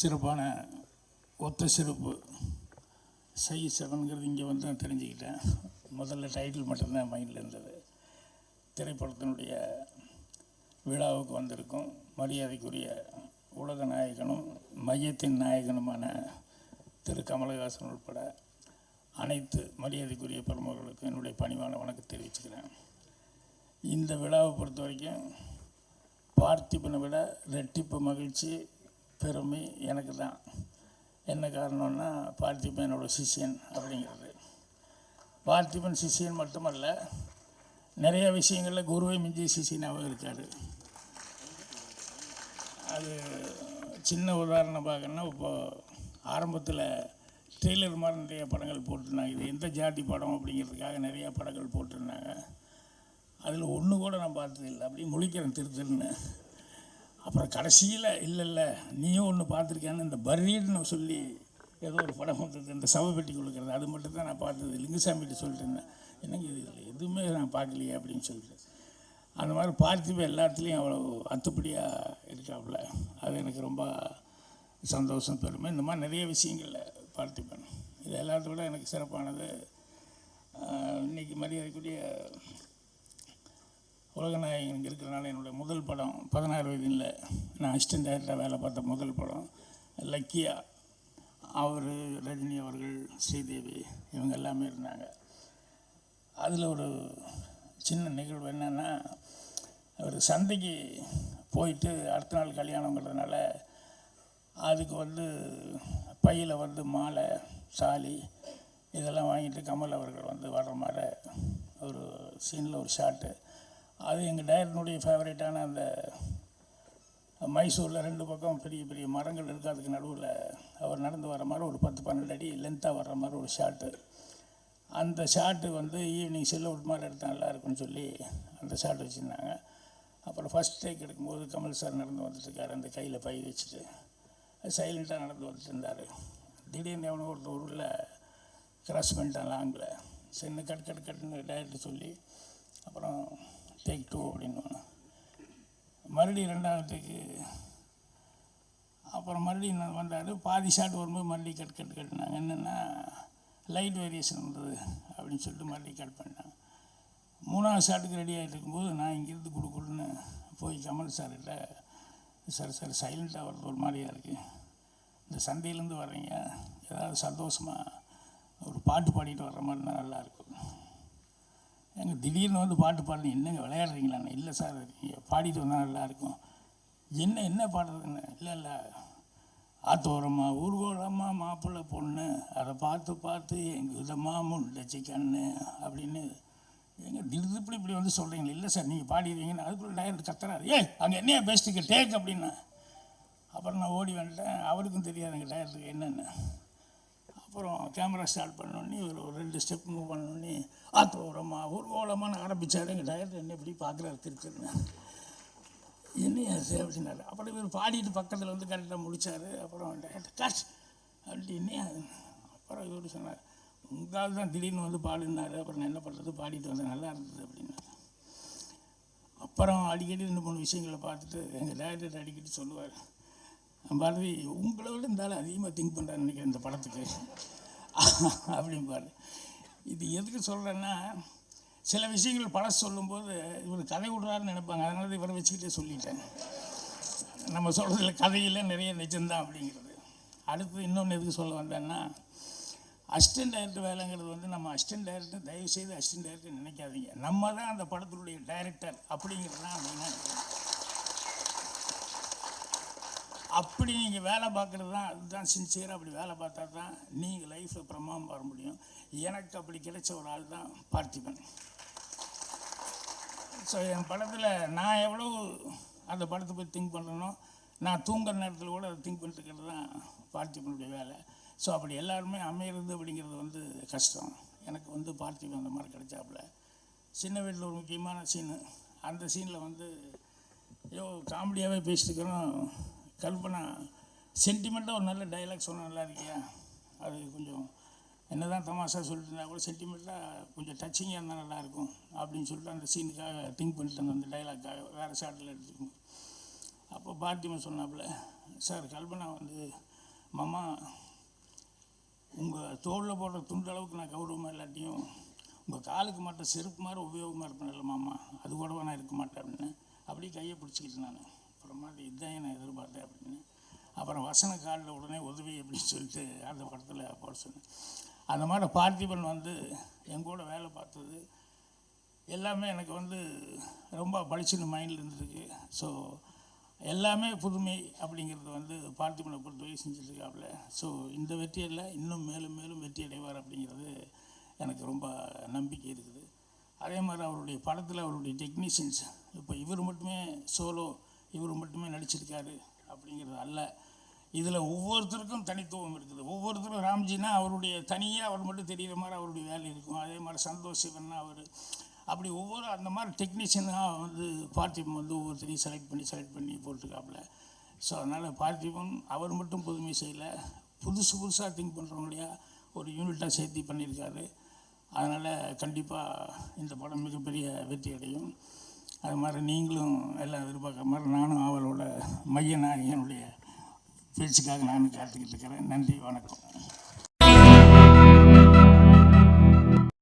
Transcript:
சிறப்பான ஒத்த சிறப்பு. சை செவன்கிறது இங்கே வந்து நான் தெரிஞ்சுக்கிட்டேன். முதல்ல டைட்டில் மட்டும்தான் மைண்டில் இருந்தது. திரைப்படத்தினுடைய விழாவுக்கு வந்திருக்கும். மரியாதைக்குரிய உலக நாயகனும் மையத்தின் நாயகனுமான திரு கமலஹாசன் உட்பட அனைத்து மரியாதைக்குரிய பிரமுகர்களுக்கும் என்னுடைய பணிவான வணக்கம் தெரிவிச்சுக்கிறேன். இந்த விழாவை பொறுத்த வரைக்கும் பார்த்திபனை விட ரெட்டிப்பு மகிழ்ச்சி பெருமை எனக்கு தான். என்ன காரணம்னா பார்த்திபனோட சிஷியன் அப்படிங்கிறது. பார்த்திபன் சிஷியன் மட்டுமல்ல நிறைய விஷயங்களில் குருவை மிஞ்சி சிஷியனாகவும் இருக்கார். அது சின்ன உதாரணம் பார்க்கணுன்னா இப்போ ஆரம்பத்தில் ட்ரெய்லர் மாதிரி நிறைய படங்கள் போட்டிருந்தாங்க. இது எந்த ஜாதி படம் அப்படிங்கிறதுக்காக நிறைய படங்கள் போட்டிருந்தாங்க. அதில் ஒன்று கூட நான் பார்த்ததில்லை. அப்படியே முழிக்கிறேன் திரு திருன்னு. அப்புறம் கடைசியில் இல்லை இல்லை நீயும் ஒன்று பார்த்துருக்கேன்னு இந்த பர்ரீட்னு சொல்லி ஏதோ ஒரு படம் வந்தது இந்த சவப்பெட்டி பெட்டி கொடுக்குறது அது மட்டும் தான் நான் பார்த்தது. லிங்குசாமிகிட்ட சொல்லிட்டு இருந்தேன். என்னங்க இது? இதில் எதுவுமே நான் பார்க்கலையே அப்படின்னு சொல்லிட்டு. அந்த மாதிரி பார்த்திப எல்லாத்துலேயும் அவ்வளோ அத்துப்படியாக இருக்காப்புல. அது எனக்கு ரொம்ப சந்தோஷம் பெருமை. இந்த மாதிரி நிறைய விஷயங்களில் பார்த்திபன் இது எல்லாத்தோட விட எனக்கு சிறப்பானது. இன்றைக்கி இன்னைக்கு மரியாதைக்குரிய உலகநாயகன் இங்கே இருக்கிறனால என்னுடைய முதல் படம் பதினாறு வயதில் நான் அசிஸ்டன்ட் டைரக்டராக வேலை பார்த்த முதல் படம் லக்கியா அவர் ரஜினி அவர்கள் ஸ்ரீதேவி இவங்க எல்லாமே இருந்தாங்க. அதில் ஒரு சின்ன நிகழ்வு என்னென்னா அவர் சந்தைக்கு போயிட்டு அடுத்த நாள் கல்யாணங்கிறதுனால அதுக்கு வந்து பையில் வந்து மாலை சாலி இதெல்லாம் வாங்கிட்டு கமல் அவர்கள் வந்து வர்ற மாதிரி ஒரு சீனில் ஒரு ஷாட்டு அது எங்கள் டைரக்டனுடைய ஃபேவரேட்டான அந்த மைசூரில் ரெண்டு பக்கம் பெரிய பெரிய மரங்கள் இருக்குது அதுக்கு நடுவில் அவர் நடந்து வர மாதிரி ஒரு பத்து பன்னெண்டு அடி லென்த்தாக வர்ற மாதிரி ஒரு ஷாட்டு அந்த ஷாட்டு வந்து ஈவினிங் செல் அவுட் மாதிரி எடுத்தால் நல்லா இருக்கும்னு சொல்லி அந்த ஷாட் வச்சுருந்தாங்க. அப்புறம் ஃபஸ்ட் டேக் எடுக்கும்போது கமல் சார் நடந்து வந்துட்டுருக்காரு அந்த கையில் பை வச்சுட்டு சைலண்ட்டாக நடந்து வந்துட்டு இருந்தார். திடீர்னு எவனோ ஒருத்தர் ஊரில் கிராஸ் பண்ணிட்டான் லாங்கில் சின்ன கட் கட் கட்டுன்னு டேரக்டர் சொல்லி அப்புறம் டேக் டூ அப்படின்னு மறுபடியும் ரெண்டாவதுக்கு அப்புறம் மறுபடியும் நான் வந்தார் பாதி ஷாட் வரும்போது மறுபடியும் கட் கட் கட்டினாங்க என்னென்னா லைட் வேரியேஷன் வந்தது அப்படின்னு சொல்லிட்டு மறுபடியும் கட் பண்ணாங்க மூணாவது ஷாட்டுக்கு ரெடி ஆகிட்டு இருக்கும்போது நான் இங்கேருந்து கொடுக்குன்னு போய் கமல் சார்கிட்ட சார் சார் சைலண்ட்டாக வர்றது ஒரு மாதிரியாக இருக்குது இந்த சந்தையிலேருந்து வர்றீங்க. ஏதாவது சந்தோஷமாக ஒரு பாட்டு பாடிட்டு வர்ற மாதிரி நல்லாயிருக்கும் எங்க திடீர்னு வந்து பாட்டு பாடுறீங்க என்னங்க விளையாடுறீங்களாண்ணே இல்லை சார். நீங்கள் பாடிட்டு வந்தால் நல்லாயிருக்கும் என்ன என்ன பாடுறதுன்னு? இல்லை இல்லை. ஆத்தோரமா ஊர்கோலமா மாப்பிள்ளை பொண்ணு. அதை பார்த்து பார்த்து எங்கள் விதமாக முண்டச்சி கண்ணு அப்படின்னு எங்கள் திடீர்னு இப்படி இப்படி வந்து சொல்கிறீங்களே இல்லை சார் நீங்கள் பாடிடுவீங்கன்னு அதுக்குள்ள டயர் கத்துறாரு. ஏய் அங்கே என்னையா பேசிட்டு டேக் அப்படின்னா. அப்புறம் நான் ஓடி வந்துட்டேன். அவருக்கும் தெரியாது எங்கள் டயருக்கு என்னென்னு. அப்புறம் கேமரா ஸ்டார்ட் பண்ணோடனே ஒரு ரெண்டு ஸ்டெப் மூவ் பண்ணோடனே ஆத்தோ ஊர்கோலமான ஆரம்பித்தாரு எங்கள் டயர் என்ன இப்படி பார்க்குறாரு திருச்சிருந்தேன் என்னையா சார் அப்புறம் இவர் பாடிட்டு பக்கத்தில் வந்து கரெக்டாக முடிச்சாரு. அப்புறம் டைரக்டர் காஷ்! அப்படின்னு அப்புறம் இவர் சொன்னார் உங்களால் தான் திடீர்னு வந்து பாடினார். அப்புறம் நான் என்ன பண்ணுறது பாடிட்டு வந்தேன். நல்லா இருந்தது அப்படின்னாரு அப்புறம் அடிக்கடி ரெண்டு மூணு விஷயங்களை பார்த்துட்டு எங்கள் டேரக்டர் அடிக்கடி சொல்லுவார் பாரதி உங்களை விட இருந்தாலும் அதிகமாக திங்க் பண்ணுறாரு நினைக்கிறேன் இந்த படத்துக்கு. அப்படிம்பாரு. இது எதுக்கு சொல்கிறேன்னா சில விஷயங்கள் பழச சொல்லும்போது இவர் கதை விடுறாருன்னு நினைப்பாங்க. அதனால தான் இவரை வச்சுக்கிட்டே சொல்லிட்டேன். நம்ம சொல்கிறதுல கதையில் நிறைய நிஜம்தான் அப்படிங்கிறது. அடுத்து இன்னொன்று எதுக்கு சொல்ல வந்தேன்னா அசிஸ்டன்ட் டைரக்டர் வேலைங்கிறது வந்து நம்ம அசிஸ்டன்ட் டைரக்டர் தயவு செய்து அசிஸ்டன்ட் டைரக்டர் நினைக்காதீங்க. நம்ம தான் அந்த படத்தினுடைய டைரக்டர் அப்படிங்கிறது தான் அப்படின்னா அப்படி நீங்கள் வேலை பார்க்குறது தான் அதுதான் சின்சியராக அப்படி வேலை பார்த்தா தான் நீங்கள் லைஃப்பில் பிரமாதம் வர முடியும். எனக்கு அப்படி கிடைச்ச ஒரு ஆள் தான் பார்த்திபன். ஸோ என் படத்தில் நான் எவ்வளோ அந்த படத்தை பற்றி திங்க் பண்ணணும் நான் தூங்குற நேரத்தில் கூட அதை திங்க் பண்ணிட்டு இருக்கிறது தான் பார்த்திபனுடைய வேலை. ஸோ அப்படி எல்லாருமே அமையிறது அப்படிங்கிறது வந்து கஷ்டம். எனக்கு வந்து பார்த்திபன் அந்த மாதிரி கிடைச்சாப்புல. சின்ன வீட்டில் ஒரு முக்கியமான சீனு அந்த சீனில் வந்து ஐயோ காமெடியாகவே பேசிட்டுக்கிறோம் கல்பனா சென்டிமெண்ட்டாக ஒரு நல்ல டைலாக் சொன்னால் நல்லா இருக்கியா? அது கொஞ்சம் என்ன தான் தமாஷா சொல்லிட்டு இருந்தால் கூட சென்டிமெண்ட்டாக கொஞ்சம் டச்சிங்காக இருந்தால் நல்லாயிருக்கும் அப்படின்னு சொல்லிட்டு அந்த சீனுக்காக திங்க் பண்ணிட்டு அந்த டைலாக்காக வேறு ஷாட்டில் எடுத்துக்கணும். அப்போ பார்த்திமன் சொன்னாப்புல சார் கல்பனா வந்து மாமா உங்கள் தோளில் போடுற துண்டு அளவுக்கு நான் கௌரவமாக இல்லாட்டியும் உங்கள் காலுக்கு மட்டும் செருப்பு மாதிரி உபயோகமாக இருப்பேன் இல்லை மாமா அது கூடவா நான் இருக்க மாட்டேன் அப்படின்னு அப்படியே கையை பிடிச்சிக்கிட்டு நான். அப்புறமா இதுதான் நான் எதிர்பார்த்தேன் அப்படின்னு. அப்புறம் வசன காலில் உடனே உதவி அப்படின்னு சொல்லிட்டு அந்த படத்தில் போட சொன்னேன். அந்த மாதிரி பார்த்திபன் வந்து எங்கூட வேலை பார்த்தது. எல்லாமே எனக்கு வந்து ரொம்ப பளிச்சுன்னு மைண்டில் இருந்திருக்கு. ஸோ எல்லாமே புதுமை அப்படிங்கிறது வந்து பார்த்திபனை பொறுத்தவரை செஞ்சுருக்காப்புல ஸோ இந்த வெற்றியில் இன்னும் மேலும் மேலும் வெற்றி அடைவார் அப்படிங்கிறது எனக்கு ரொம்ப நம்பிக்கை இருக்குது. அதே மாதிரி அவருடைய படத்தில் அவருடைய டெக்னீஷியன்ஸ் இப்போ இவர் மட்டுமே சோலோ இவர் மட்டுமே நடிச்சிருக்காரு அப்படிங்கிறது அல்ல. இதில் ஒவ்வொருத்தருக்கும் தனித்துவம் இருக்குது. ஒவ்வொருத்தரும் ராம்ஜினா அவருடைய தனியாக அவர் மட்டும் தெரிகிற மாதிரி அவருடைய வேலை இருக்கும். அதே மாதிரி சந்தோஷ் சிவன்னா அவர். அப்படி ஒவ்வொரு அந்த மாதிரி டெக்னீஷியனாக வந்து பார்த்திபன் வந்து ஒவ்வொருத்தரையும் செலக்ட் பண்ணி செலக்ட் பண்ணி போட்டிருக்காப்புல. ஸோ அதனால் பார்த்திபன் அவர் மட்டும் புதுமை செய்யலை. புதுசு புதுசாக திங்க் பண்ணுறவங்களையா ஒரு யூனிட்டாக சேர்த்து பண்ணியிருக்காரு. அதனால் கண்டிப்பாக இந்த படம் மிகப்பெரிய வெற்றி அடையும். அது மாதிரி நீங்களும் எல்லாம் எதிர்பார்க்குற மாதிரி நானும் அவளோட மைய என்னுடைய பேச்சுக்காக நானும் காத்துக்கிட்டு இருக்கிறேன். நன்றி வணக்கம்.